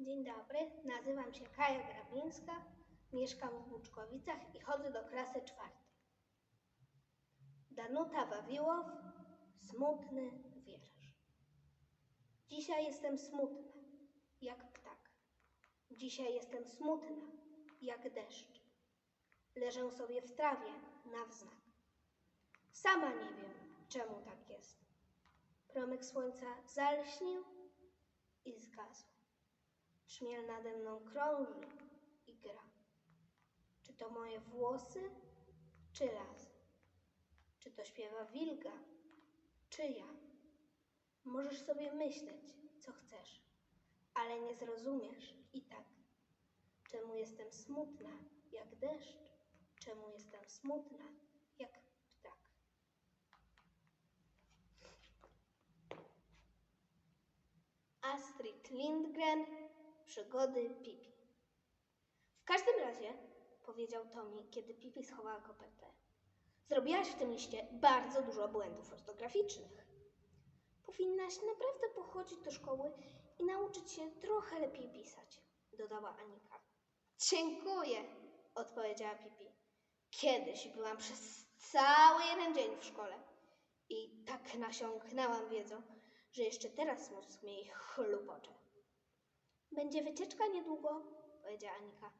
Dzień dobry, nazywam się Kaja Grabińska, mieszkam w Buczkowicach i chodzę do klasy czwartej. Danuta Wawiłow, smutny wiersz. Dzisiaj jestem smutna, jak ptak. Dzisiaj jestem smutna, jak deszcz. Leżę sobie w trawie na wznak. Sama nie wiem, czemu tak jest. Promyk słońca zalśnił i zgasł. Trzmiel nade mną krąży i gra. Czy to moje włosy, czy las? Czy to śpiewa wilga, czy ja? Możesz sobie myśleć, co chcesz, ale nie zrozumiesz i tak. Czemu jestem smutna, jak deszcz? Czemu jestem smutna, jak ptak? Astrid Lindgren Przygody Pipi. W każdym razie, powiedział Tommy, kiedy Pipi schowała kopertę, zrobiłaś w tym liście bardzo dużo błędów ortograficznych. Powinnaś naprawdę pochodzić do szkoły i nauczyć się trochę lepiej pisać, dodała Anika. Dziękuję, odpowiedziała Pipi. Kiedyś byłam przez cały jeden dzień w szkole i tak nasiąknęłam wiedzą, że jeszcze teraz mózg mi chlupocze. Będzie wycieczka niedługo, powiedziała Anika.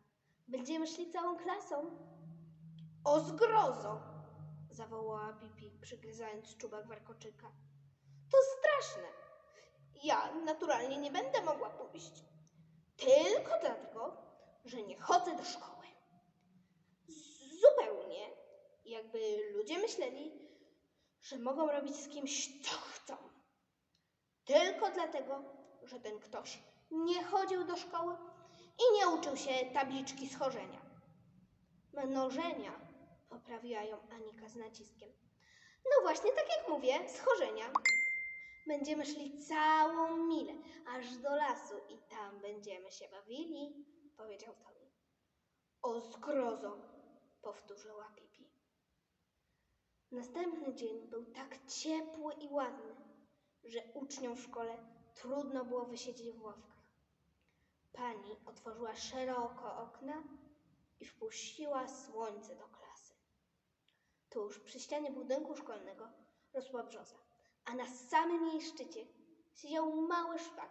Będziemy szli całą klasą. O zgrozo! zawołała Pipi, przygryzając czubek warkoczyka. To straszne. Ja naturalnie nie będę mogła pójść. Tylko dlatego, że nie chodzę do szkoły. Zupełnie jakby ludzie myśleli, że mogą robić z kimś co chcą. Tylko dlatego, że ten ktoś nie chodził do szkoły i nie uczył się tabliczki schorzenia. Mnożenia, poprawiła ją Anika z naciskiem. No właśnie, tak jak mówię, schorzenia. Będziemy szli całą milę, aż do lasu i tam będziemy się bawili, powiedział Tommy. O zgrozo, powtórzyła Pipi. Następny dzień był tak ciepły i ładny, że uczniom w szkole trudno było wysiedzieć w ławkach. Pani otworzyła szeroko okna i wpuściła słońce do klasy. Tuż przy ścianie budynku szkolnego rosła brzoza, a na samym jej szczycie siedział mały szpak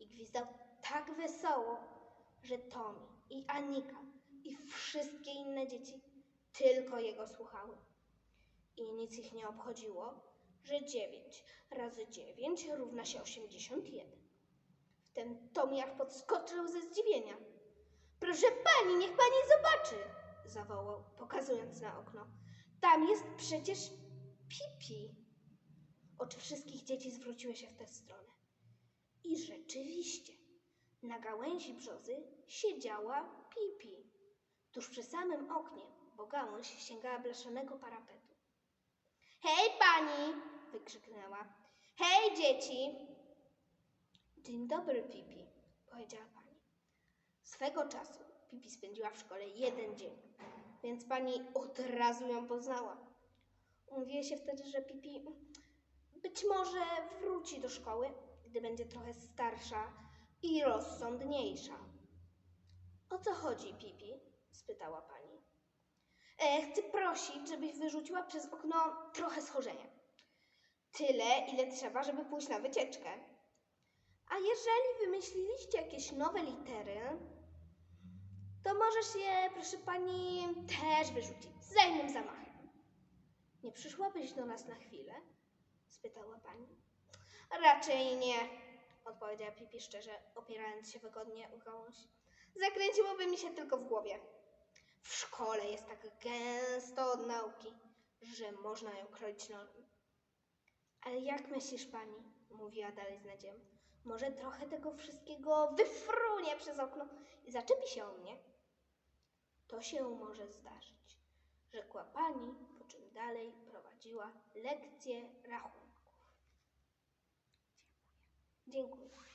i gwizdał tak wesoło, że Tomi i Anika i wszystkie inne dzieci tylko jego słuchały. I nic ich nie obchodziło, że 9 razy 9 równa się 81. Wtem Tomiak podskoczył ze zdziwienia. Proszę pani, niech pani zobaczy, zawołał, pokazując na okno. Tam jest przecież Pipi. Oczy wszystkich dzieci zwróciły się w tę stronę. I rzeczywiście, na gałęzi brzozy siedziała Pipi. Tuż przy samym oknie, bo gałąź sięgała blaszanego parapetu. Hej pani! wykrzyknęła. Hej dzieci! Dzień dobry, Pipi, powiedziała pani. Swego czasu Pipi spędziła w szkole jeden dzień, więc pani od razu ją poznała. Mówiło się wtedy, że Pipi być może wróci do szkoły, gdy będzie trochę starsza i rozsądniejsza. O co chodzi, Pipi? spytała pani. E, chcę prosić, żebyś wyrzuciła przez okno trochę schorzenia. Tyle, ile trzeba, żeby pójść na wycieczkę. A jeżeli wymyśliliście jakieś nowe litery, to możesz je, proszę pani, też wyrzucić za innym zamachem. Nie przyszłabyś do nas na chwilę? spytała pani. Raczej nie, odpowiedziała Pipi szczerze, opierając się wygodnie o gałąź. Zakręciłoby mi się tylko w głowie. W szkole jest tak gęsto od nauki, że można ją kroić nożem. Ale jak myślisz, pani? Mówiła dalej z nadzieją. Może trochę tego wszystkiego wyfrunie przez okno i zaczepi się o mnie? To się może zdarzyć, rzekła pani, po czym dalej prowadziła lekcję rachunków. Dziękuję. Dziękuję.